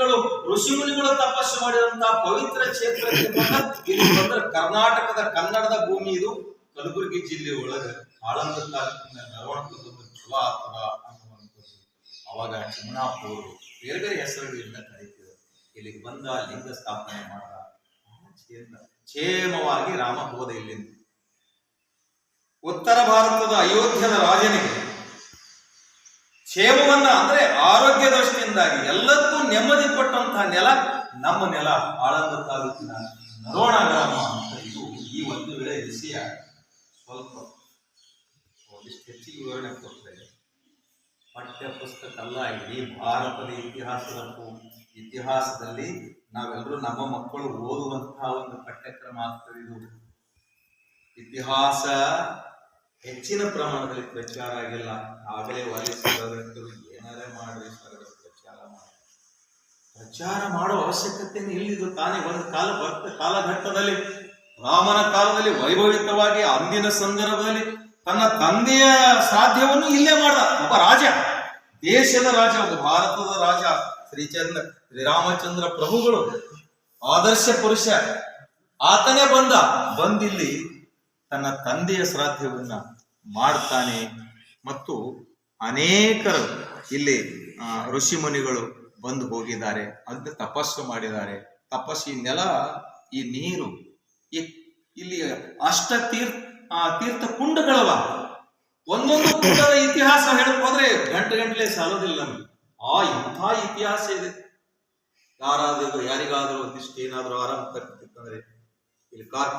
ಮುನಿಗಳು ಋಷಿಮುನಿಗಳು ತಪಸ್ಸು ಮಾಡಿದಂತಹ ಪವಿತ್ರ ಕ್ಷೇತ್ರ ಕರ್ನಾಟಕದ ಕನ್ನಡದ ಭೂಮಿ ಇದು. ಕಲಬುರಗಿ ಜಿಲ್ಲೆ ಒಳಗೆ ಆಳಂದ ತಾಲೂಕಿನ ಚಲೋ ಅನ್ನುವಂಥದ್ದು. ಅವಾಗ ಚಿಮಣಾಪುರ ಬೇರೆ ಬೇರೆ ಹೆಸರುಗಳಿಂದ ಕರೀತಿದ್ರು ಇಲ್ಲಿಗೆ ಬಂದ ಲಿಂಗ ಸ್ಥಾಪನೆ ಮಾಡ. ಕ್ಷೇಮವಾಗಿ ರಾಮ ಹೋದ ಇಲ್ಲಿಂದ. ಉತ್ತರ ಭಾರತದ ಅಯೋಧ್ಯದ ರಾಜನಿಗೆ ಕ್ಷೇಮವನ್ನ ಅಂದ್ರೆ ಆರೋಗ್ಯ ದೃಷ್ಟಿಯಿಂದಾಗಿ ಎಲ್ಲದಕ್ಕೂ ನೆಮ್ಮದಿ ಕೊಟ್ಟಂತಹ ನೆಲ ನಮ್ಮ ನೆಲ ಆಳಂದ ತಾಲೂಕಿನ ನರೋಣ ಗ್ರಾಮ ಅಂತ ಇದು ಈ ಒಂದು ವೇಳೆ ವಿಷಯ ಸ್ವಲ್ಪ ಹೆಚ್ಚಿಗೆ ವಿವರಣೆ ಕೊಟ್ಟರೆ ಪಠ್ಯ ಪುಸ್ತಕ ಅಲ್ಲ ಇಡೀ ಭಾರತದ ಇತಿಹಾಸದ ಇತಿಹಾಸದಲ್ಲಿ ನಾವೆಲ್ಲರೂ ನಮ್ಮ ಮಕ್ಕಳು ಓದುವಂತಹ ಒಂದು ಪಠ್ಯಕ್ರಮ ಆಗ್ತದೆ ಇದು. ಇತಿಹಾಸ ಹೆಚ್ಚಿನ ಪ್ರಮಾಣದಲ್ಲಿ ಪ್ರಚಾರ ಆಗಿಲ್ಲ. ಆಗಲೇ ವಾಲಿಸಿದವರು ಏನಾರೇ ಮಾಡ್ರಿ ಪ್ರಚಾರ ಮಾಡಿ. ಪ್ರಚಾರ ಮಾಡೋ ಅವಶ್ಯಕತೆ ಇಲ್ಲಿದು ತಾನೇ. ಒಂದು ಕಾಲ ಬರ್ತ ಕಾಲಘಟ್ಟದಲ್ಲಿ ರಾಮನ ಕಾಲದಲ್ಲಿ ವೈಭವಿತವಾಗಿ ಅಂದಿನ ಸಂದರ್ಭದಲ್ಲಿ ತನ್ನ ತಂದೆಯ ಸಾಧ್ಯವನ್ನು ಇಲ್ಲೇ ಮಾಡ್ದ. ಒಬ್ಬ ರಾಜ, ದೇಶದ ರಾಜ, ಒಬ್ಬ ಭಾರತದ ರಾಜ, ಶ್ರೀಚಂದ್ರ, ಶ್ರೀರಾಮಚಂದ್ರ ಪ್ರಭುಗಳು, ಆದರ್ಶ ಪುರುಷ. ಆತನೇ ಬಂದ. ಬಂದಿಲ್ಲಿ ತನ್ನ ತಂದೆಯ ಶ್ರಾದ್ದವನ್ನ ಮಾಡ್ತಾನೆ. ಮತ್ತು ಅನೇಕರು ಇಲ್ಲಿ ಋಷಿ ಮುನಿಗಳು ಬಂದು ಹೋಗಿದ್ದಾರೆ. ಅಂತ ತಪಸ್ಸು ಮಾಡಿದ್ದಾರೆ. ತಪಸ್ಸು ನೆಲ, ಈ ನೀರು ಇಲ್ಲಿ ಅಷ್ಟ ತೀರ್ಥ ತೀರ್ಥ ಕುಂಡಗಳವ ಒಂದೊಂದು ಕುಂಡದ ಇತಿಹಾಸ ಹೇಳಕ್ ಹೋದ್ರೆ ಗಂಟೆ ಗಂಟಲೆ ಸಾಲೋದಿಲ್ಲ ನಮ್ಗೆ. ಆ ಇಂಥ ಇತಿಹಾಸ ಇದೆ. ಯಾರಾದ್ರೂ, ಯಾರಿಗಾದ್ರೂ ಒಂದಿಷ್ಟು ಏನಾದ್ರೂ ಆರಾಮ ಕರ್ತಿತ್ತಂದ್ರೆ ಇಲ್ಲಿ ಕಾರ್ತಿಕ್